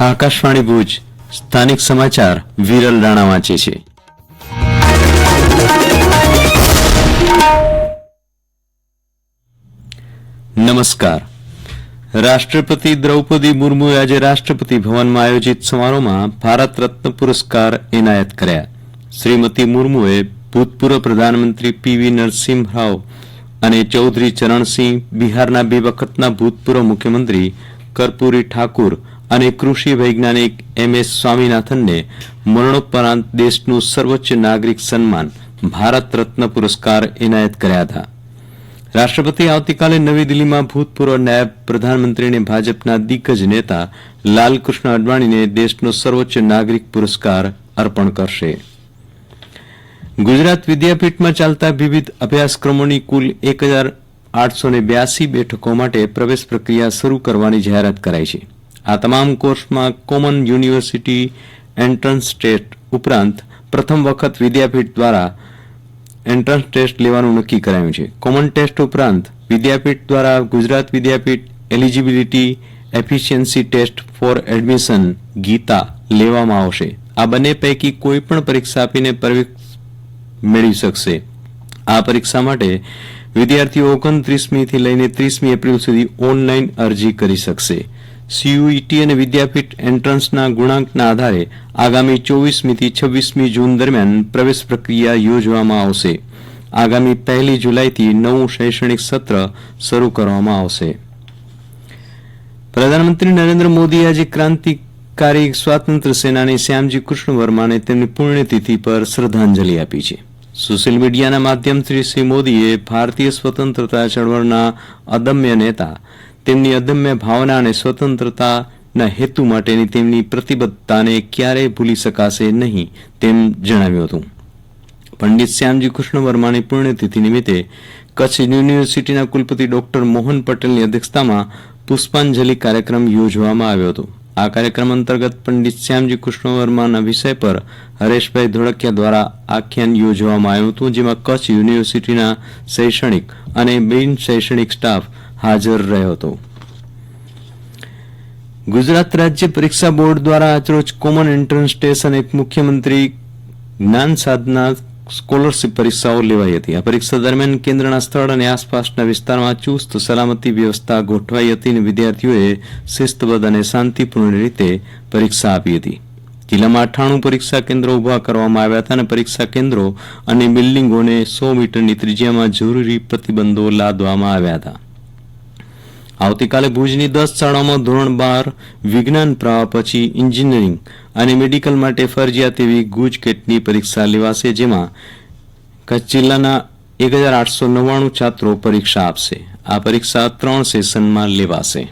આકાશવાણી ભુજ, સ્થાનિક સમાચાર, વિરલ રાણા વાંચે છે. નમસ્કાર. રાષ્ટ્રપતિ દ્રૌપદી મુર્મુએ આજે રાષ્ટ્રપતિ ભવનમાં આયોજિત સમારોહમાં ભારત રત્ન પુરસ્કાર એનાયત કર્યા. શ્રીમતી મુર્મુએ ભૂતપૂર્વ પ્રધાનમંત્રી પીવી નરસિંહ રાવ અને ચૌધરી ચરણસિંહ બિહારના બે વખતના ભૂતપૂર્વ મુખ્યમંત્રી કર્પૂરી ઠાકુર અને કૃષિ વૈજ્ઞાનિક એમ એસ સ્વામીનાથનને મરણોપરાંત દેશનું સર્વોચ્ચ નાગરિક સન્માન ભારત રત્ન પુરસ્કાર એનાયત કર્યા હતા. રાષ્ટ્રપતિ આવતીકાલે નવી દિલ્હીમાં ભૂતપૂર્વ નાયબ પ્રધાનમંત્રી ભાજપના દિગ્ગજ નેતા લાલકૃષ્ણ અડવાણીને દેશનો સર્વોચ્ચ નાગરિક પુરસ્કાર અર્પણ કરશે. ગુજરાત વિદ્યાપીઠમાં ચાલતા વિવિધ અભ્યાસક્રમોની કુલ એક બેઠકો માટે પ્રવેશ પ્રક્રિયા શરૂ કરવાની જાહેરાત કરાઈ છે. આ તમામ કોર્સમાં કોમન યુનિવર્સિટી, એન્ટ્રન્સ ટેસ્ટ ઉપરાંત પ્રથમ વખત વિદ્યાપીઠ દ્વારા એન્ટ્રન્સ ટેસ્ટ લેવાનું નક્કી કરાયું છે. કોમન ટેસ્ટ ઉપરાંત વિદ્યાપીઠ દ્વારા Gujarat Vidyapith eligibility efficiency test for admission Gita લેવામાં આવશે. આ બંને પૈકી કોઈ પણ પરીક્ષા આપીને મેળવી શકશે. આ પરીક્ષા માટે વિદ્યાર્થીઓ ઓગણત્રીસમીથી લઈને ત્રીસમી એપ્રિલ સુધી ઓનલાઈન અરજી કરી શકશે. સીયુઈટી અને વિદ્યાપીઠ એન્ટ્રન્સના ગુણાંકના આધારે આગામી ચોવીસમીથી છવ્વીસમી જૂન દરમિયાન પ્રવેશ પ્રક્રિયા યોજવામાં આવશે. આગામી પહેલી જુલાઈથી નવું શૈક્ષણિક સત્ર શરૂ કરવામાં આવશે. પ્રધાનમંત્રી નરેન્દ્ર મોદીએ આજે ક્રાંતિકારી સ્વાતંત્ર્ય સેનાની શ્યામજી કૃષ્ણ વર્માને તેમની પુણ્યતિથિ પર શ્રદ્ધાંજલિ આપી છે. સોશિયલ મીડિયાના માધ્યમથી શ્રી મોદીએ ભારતીય સ્વતંત્રતા ચળવળના અદમ્ય નેતા તેમની અદમ્ય ભાવના અને સ્વતંત્રતાના હેતુ માટેની તેમની પ્રતિબદ્ધતાને ક્યારેય ભૂલી શકાશે નહીં, તેમ જણાવ્યું હતું. પંડિત શ્યામજી કૃષ્ણ વર્માની પુણ્યતિથિ નિમિત્તે કચ્છ યુનિવર્સિટીના કુલપતિ ડોક્ટર મોહન પટેલની અધ્યક્ષતામાં પુષ્પાંજલિ કાર્યક્રમ યોજવામાં આવ્યો હતો. આ કાર્યક્રમ અંતર્ગત પંડિત શ્યામજી કૃષ્ણ વર્માના વિષય પર હરેશભાઈ ધોળકિયા દ્વારા આખ્યાન યોજવામાં આવ્યું હતું, જેમાં કચ્છ યુનિવર્સિટીના શૈક્ષણિક અને બિન શૈક્ષણિક સ્ટાફ હાજર રહ્યો હતો. ગુજરાત રાજ્ય પરીક્ષા બોર્ડ દ્વારા આજરોજ કોમન એન્ટ્રન્સ ટેસ્ટ અને મુખ્યમંત્રી જ્ઞાન સાધના સ્કોલરશીપ પરીક્ષાઓ લેવાઈ હતી. આ પરીક્ષા દરમિયાન કેન્દ્રના સ્થળ અને આસપાસના વિસ્તારમાં ચુસ્ત, સલામતી વ્યવસ્થા ગોઠવાઈ હતી અને વિદ્યાર્થીઓએ શિસ્તબદ્ધ અને શાંતિપૂર્ણ રીતે પરીક્ષા આપી હતી. જિલ્લામાં અઠ્ઠાણું પરીક્ષા કેન્દ્રો ઊભા કરવામાં આવ્યા હતા અને પરીક્ષા કેન્દ્રો અને બિલ્ડિંગોને સો મીટરની ત્રિજ્યામાં જરૂરી પ્રતિબંધો લાદવામાં આવ્યા હતા. આવતીકાલે ભુજની દસ શાળાઓમાં ધોરણ બાર, વિજ્ઞાન, પ્રવાહ પછી એન્જિનિયરિંગ અને મેડિકલ માટે ફરજિયાત એવી ગુજ કેટની પરીક્ષા લેવાશે જેમાં કચ્છ જિલ્લાના એક હજાર આઠસો નવ્વાણું છાત્રો પરીક્ષા આપશે. આ પરીક્ષા ત્રણ સેશનમાં લેવાશે.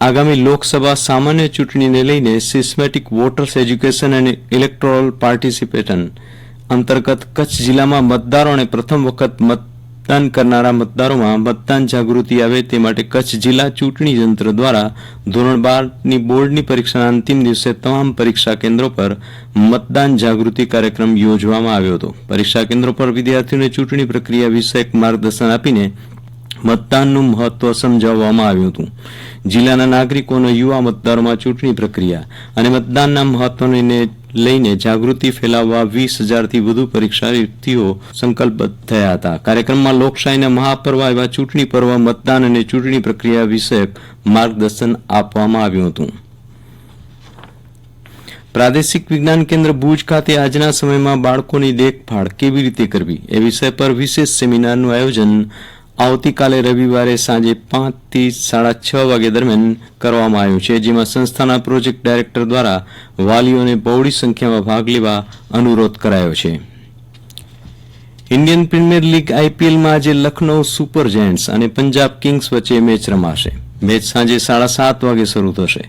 આગામી લોકસભા સામાન્ય ચૂંટણીને લઈને સિસ્મેટિક વોટર્સ એજ્યુકેશન અને ઇલેક્ટોરલ પાર્ટિસિપેશન અંતર્ગત કચ્છ જિલ્લામાં મતદારોને પ્રથમ વખત મતદાન કરનારા મતદારોમાં મતદાન જાગૃતિ આવે તે માટે કચ્છ જિલ્લા ચૂંટણી તંત્ર દ્વારા ધોરણ બારની બોર્ડની પરીક્ષાના અંતિમ દિવસે તમામ પરીક્ષા કેન્દ્રો પર મતદાન જાગૃતિ કાર્યક્રમ યોજવામાં આવ્યો હતો. પરીક્ષા કેન્દ્રો પર વિદ્યાર્થીઓને ચૂંટણી પ્રક્રિયા વિષયક માર્ગદર્શન આપીને મતદાનનું મહત્વ સમજાવવામાં આવ્યું હતું. જિલ્લાના નાગરિકોનો યુવા મતદારોમાં ચૂંટણી પ્રક્રિયા અને મતદાનના મહત્વને લઈને જાગૃતિ ફેલાવવા વીસ હજારથી વધુ પરીક્ષાર્થીઓ સંકલ્પબદ્ધ થયા હતા. કાર્યક્રમમાં લોકશાહીના મહાપર્વ એવા ચૂંટણી પર્વ, મતદાન અને ચૂંટણી પ્રક્રિયા વિષયક માર્ગદર્શન આપવામાં આવ્યું હતું. પ્રાદેશિક વિજ્ઞાન કેન્દ્ર ભુજ ખાતે આજના સમયમાં બાળકોની દેખભાળ કેવી રીતે કરવી એ વિષય પર વિશેષ સેમિનારનું આયોજન આવતીકાલે રવિવારે સાંજે પાંચથી સાડા છ વાગ્યા દરમિયાન કરવામાં આવ્યું છે, જેમાં સંસ્થાના પ્રોજેક્ટ ડાયરેક્ટર દ્વારા વાલીઓને બહોળી સંખ્યામાં ભાગ લેવા અનુરોધ કરાયો છે. ઇન્ડિયન પ્રીમિયર લીગ આઈપીએલમાં આજે લખનૌ સુપર જાયન્ટ્સ અને પંજાબ કિંગ્સ વચ્ચે મેચ રમાશે. મેચ સાંજે સાડા સાત વાગે શરૂ થશે.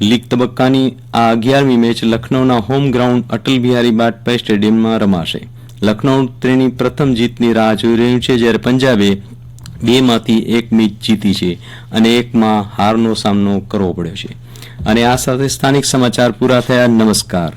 લીગ તબક્કાની આ અગિયારમી મેચ લખનૌના હોમ ગ્રાઉન્ડ અટલ બિહારી બાટપાઈ સ્ટેડિયમમાં રમાશે. લખનૌ તેની પ્રથમ જીતની રાહ જોઈ રહ્યું છે, જ્યારે પંજાબે બેમાંથી એક મેચ જીતી છે અને એકમાં હારનો સામનો કરવો પડ્યો છે. અને આ સાથે સ્થાનિક સમાચાર પૂરા થયા. નમસ્કાર.